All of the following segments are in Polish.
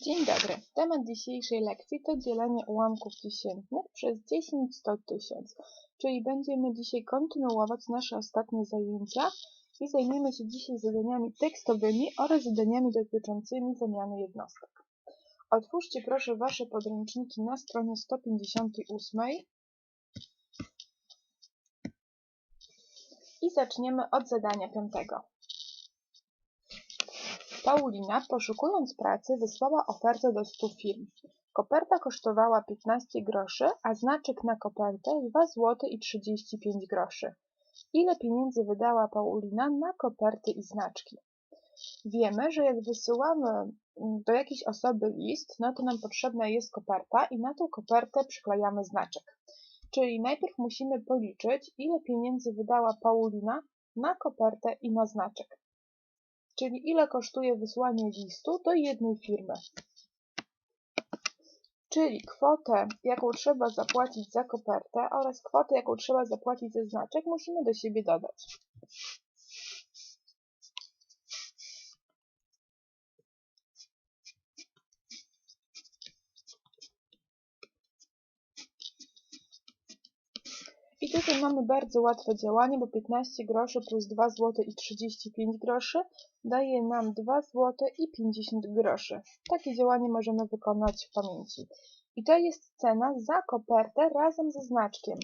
Dzień dobry. Temat dzisiejszej lekcji to dzielenie ułamków dziesiętnych przez 10, 100, 1000. Czyli będziemy dzisiaj kontynuować nasze ostatnie zajęcia i zajmiemy się dzisiaj zadaniami tekstowymi oraz zadaniami dotyczącymi zamiany jednostek. Otwórzcie proszę Wasze podręczniki na stronie 158 i zaczniemy od zadania piątego. Paulina, poszukując pracy, wysłała ofertę do 100 firm. Koperta kosztowała 15 groszy, a znaczek na kopertę 2 zł i 35 groszy. Ile pieniędzy wydała Paulina na koperty i znaczki? Wiemy, że jak wysyłamy mm, do jakiejś osoby list, no to nam potrzebna jest koperta i na tą kopertę przyklejamy znaczek. Czyli najpierw musimy policzyć, ile pieniędzy wydała Paulina na kopertę i na znaczek czyli ile kosztuje wysłanie listu do jednej firmy. Czyli kwotę, jaką trzeba zapłacić za kopertę oraz kwotę, jaką trzeba zapłacić za znaczek, musimy do siebie dodać. I tutaj mamy bardzo łatwe działanie, bo 15 groszy plus 2 zł i 35 groszy daje nam 2 zł i 50 groszy. Takie działanie możemy wykonać w pamięci. I to jest cena za kopertę razem ze znaczkiem.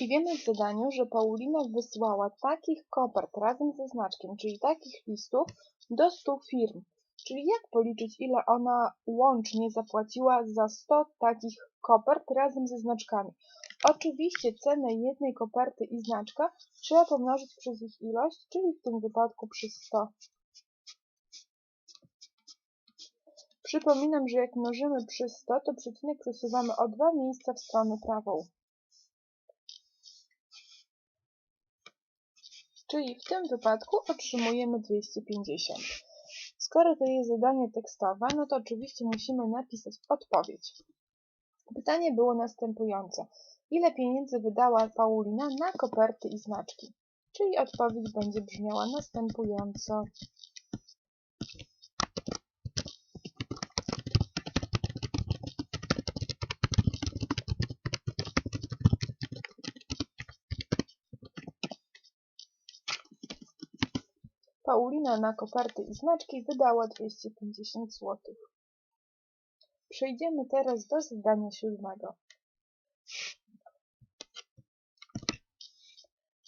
I wiemy w zadaniu, że Paulina wysłała takich kopert razem ze znaczkiem, czyli takich listów, do 100 firm. Czyli jak policzyć, ile ona łącznie zapłaciła za 100 takich kopert razem ze znaczkami? Oczywiście cenę jednej koperty i znaczka trzeba pomnożyć przez ich ilość, czyli w tym wypadku przez 100. Przypominam, że jak mnożymy przez 100, to przecinek przesuwamy o dwa miejsca w stronę prawą. Czyli w tym wypadku otrzymujemy 250. Skoro to jest zadanie tekstowe, no to oczywiście musimy napisać odpowiedź. Pytanie było następujące. Ile pieniędzy wydała Paulina na koperty i znaczki? Czyli odpowiedź będzie brzmiała następująco. Paulina na koperty i znaczki wydała 250 zł. Przejdziemy teraz do zadania siódmego.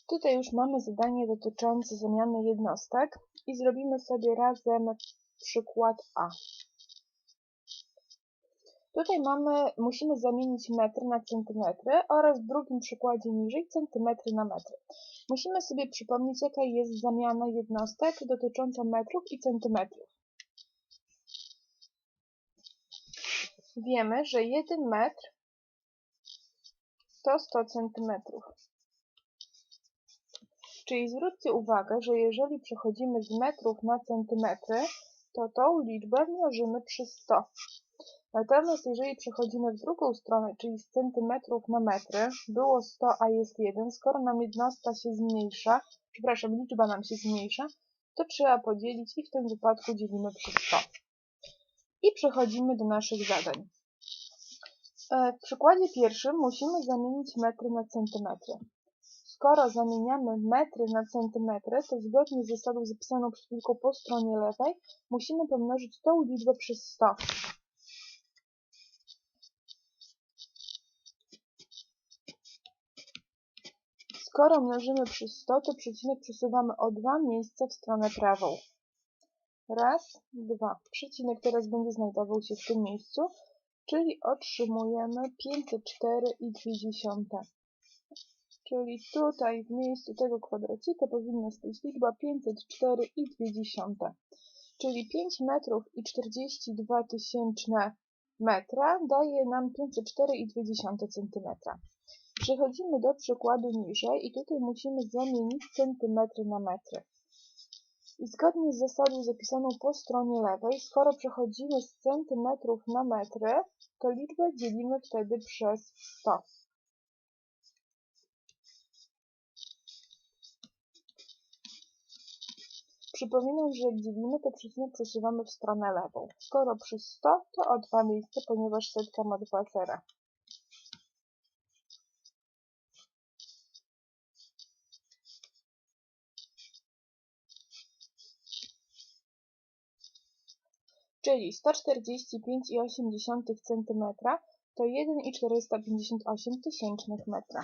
Tutaj już mamy zadanie dotyczące zamiany jednostek i zrobimy sobie razem przykład A. Tutaj mamy, musimy zamienić metry na centymetry oraz w drugim przykładzie niżej centymetry na metry. Musimy sobie przypomnieć, jaka jest zamiana jednostek dotycząca metrów i centymetrów. Wiemy, że 1 metr to 100 centymetrów. Czyli zwróćcie uwagę, że jeżeli przechodzimy z metrów na centymetry, to tą liczbę mnożymy przez 100. Natomiast jeżeli przechodzimy w drugą stronę, czyli z centymetrów na metry, było 100, a jest 1, skoro nam jednostka się zmniejsza, przepraszam, liczba nam się zmniejsza, to trzeba podzielić i w tym wypadku dzielimy przez 100. I przechodzimy do naszych zadań. E, w przykładzie pierwszym musimy zamienić metry na centymetry. Skoro zamieniamy metry na centymetry, to zgodnie z zasadą zapisaną przed chwilką po stronie lewej, musimy pomnożyć tą liczbę przez 100. Skoro mnożymy przez 100, to przecinek przesuwamy o dwa miejsca w stronę prawą. Raz, dwa. Przecinek teraz będzie znajdował się w tym miejscu, czyli otrzymujemy 504,2. Czyli tutaj w miejscu tego kwadracika powinna stać liczba 504,2. Czyli 5 metrów i 42 tysięczne metra daje nam 504,2 cm. Przechodzimy do przykładu niżej i tutaj musimy zamienić centymetry na metry. I zgodnie z zasadą zapisaną po stronie lewej, skoro przechodzimy z centymetrów na metry, to liczbę dzielimy wtedy przez 100. Przypominam, że jak dzielimy, to przecinek przesuwamy w stronę lewą. Skoro przy 100, to o dwa miejsca, ponieważ setka ma dwa zera. Czyli 145,8 cm to 1,458 tysięcznych metra.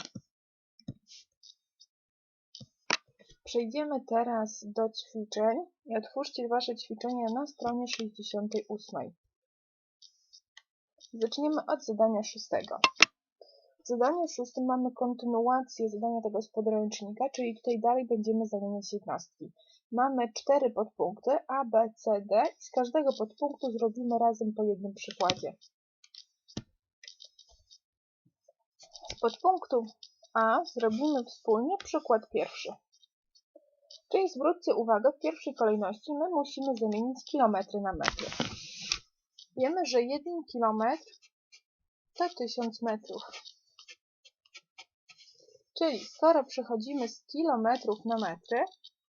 Przejdziemy teraz do ćwiczeń i otwórzcie Wasze ćwiczenia na stronie 68. Zaczniemy od zadania szóstego. W zadaniu szóstym mamy kontynuację zadania tego z podręcznika, czyli tutaj dalej będziemy zamieniać jednostki. Mamy cztery podpunkty A, B, C, D i z każdego podpunktu zrobimy razem po jednym przykładzie. Z podpunktu A zrobimy wspólnie przykład pierwszy. Czyli zwróćcie uwagę, w pierwszej kolejności my musimy zamienić kilometry na metry. Wiemy, że 1 kilometr to 1000 metrów. Czyli skoro przechodzimy z kilometrów na metry,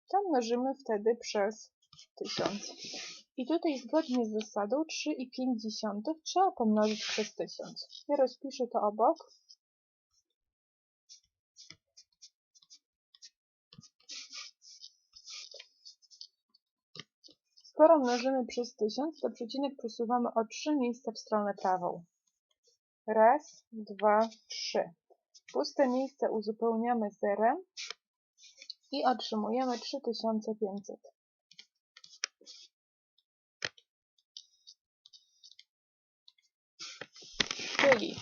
to mnożymy wtedy przez 1000. I tutaj zgodnie z zasadą 3,5 trzeba pomnożyć przez 1000. Ja rozpiszę to obok. Skoro mnożymy przez 1000, to przecinek przesuwamy o 3 miejsca w stronę prawą. Raz, dwa, trzy. Puste miejsce uzupełniamy zerem i otrzymujemy 3500. Czyli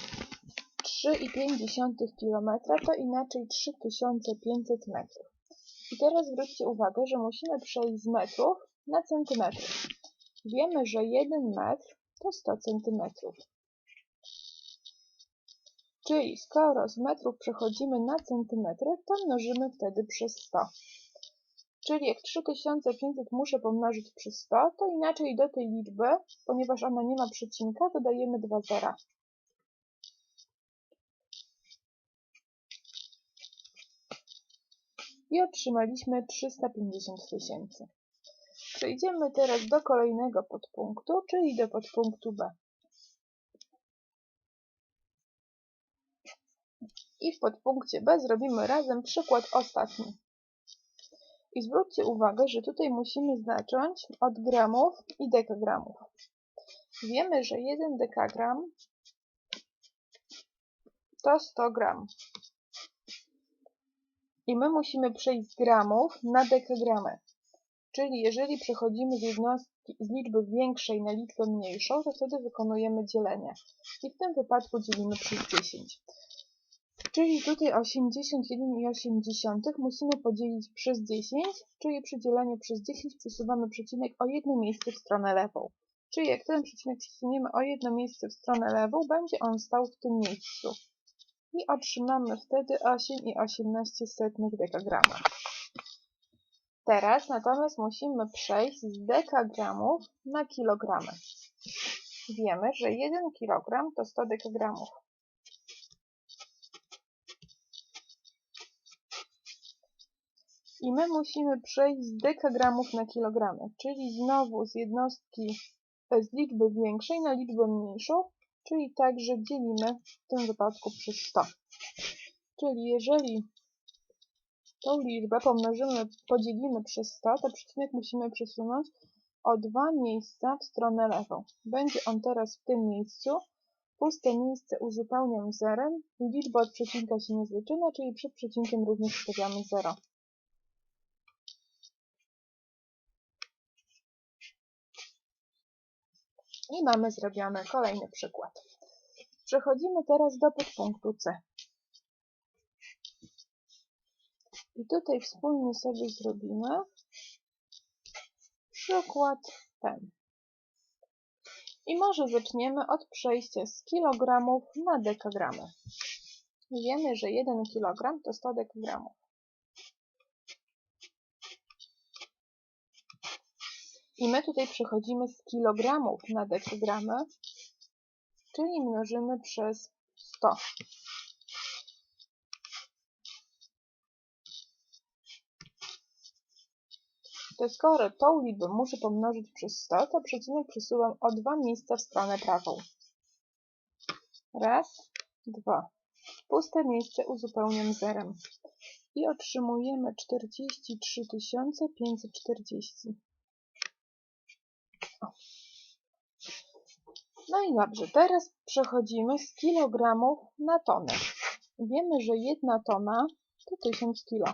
3,5 km to inaczej 3500 metrów. I teraz zwróćcie uwagę, że musimy przejść z metrów na centymetry. Wiemy, że 1 metr to 100 centymetrów. Czyli skoro z metrów przechodzimy na centymetry, to mnożymy wtedy przez 100. Czyli jak 3500 muszę pomnożyć przez 100, to inaczej do tej liczby, ponieważ ona nie ma przecinka, dodajemy 2 zera. I otrzymaliśmy 350 tysięcy. Przejdziemy teraz do kolejnego podpunktu, czyli do podpunktu B. I w podpunkcie B zrobimy razem przykład ostatni. I zwróćcie uwagę, że tutaj musimy zacząć od gramów i dekagramów. Wiemy, że 1 dekagram to 100 gram. I my musimy przejść z gramów na dekagramy. Czyli jeżeli przechodzimy z jednostki z liczby większej na liczbę mniejszą, to wtedy wykonujemy dzielenie. I w tym wypadku dzielimy przez 10. Czyli tutaj 81,8 musimy podzielić przez 10, czyli przy dzieleniu przez 10 przesuwamy przecinek o jedno miejsce w stronę lewą. Czyli jak ten przecinek przesuniemy o jedno miejsce w stronę lewą, będzie on stał w tym miejscu. I otrzymamy wtedy 8,18 dekagrama. Teraz natomiast musimy przejść z dekagramów na kilogramy. Wiemy, że 1 kg to 100 dekagramów. I my musimy przejść z dekagramów na kilogramy, czyli znowu z jednostki, e, z liczby większej na liczbę mniejszą, czyli także dzielimy w tym wypadku przez 100. Czyli jeżeli tą liczbę pomnożymy, podzielimy przez 100, to przecinek musimy przesunąć o dwa miejsca w stronę lewą. Będzie on teraz w tym miejscu. Puste miejsce uzupełniam zerem. Liczba od przecinka się nie zaczyna, czyli przed przecinkiem również stawiamy 0. I mamy zrobiony kolejny przykład. Przechodzimy teraz do podpunktu C. I tutaj wspólnie sobie zrobimy przykład ten. I może zaczniemy od przejścia z kilogramów na dekagramy. Wiemy, że 1 kg to 100 dekagramów. I my tutaj przechodzimy z kilogramów na dekygramy, czyli mnożymy przez 100. To skoro tą liczbę muszę pomnożyć przez 100, to przecinek przesuwam o dwa miejsca w stronę prawą. Raz, dwa. Puste miejsce uzupełniam zerem. I otrzymujemy 43 540. No i dobrze, teraz przechodzimy z kilogramów na tonę. Wiemy, że jedna tona to 1000 kilo.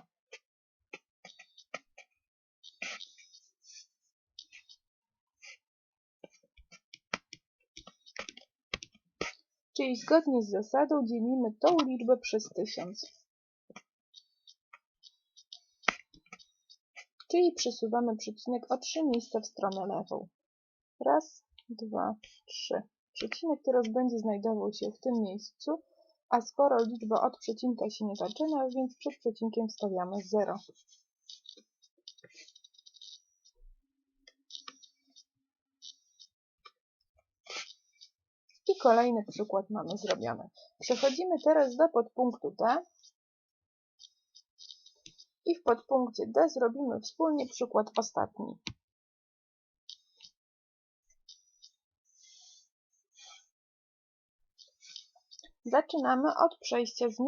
Czyli zgodnie z zasadą dzielimy tą liczbę przez 1000. Czyli przesuwamy przecinek o 3 miejsca w stronę lewą. Raz, dwa, trzy. Przecinek teraz będzie znajdował się w tym miejscu, a skoro liczba od przecinka się nie zaczyna, więc przed przecinkiem wstawiamy 0. I kolejny przykład mamy zrobiony. Przechodzimy teraz do podpunktu D. I w podpunkcie D zrobimy wspólnie przykład ostatni. Zaczynamy od przejścia z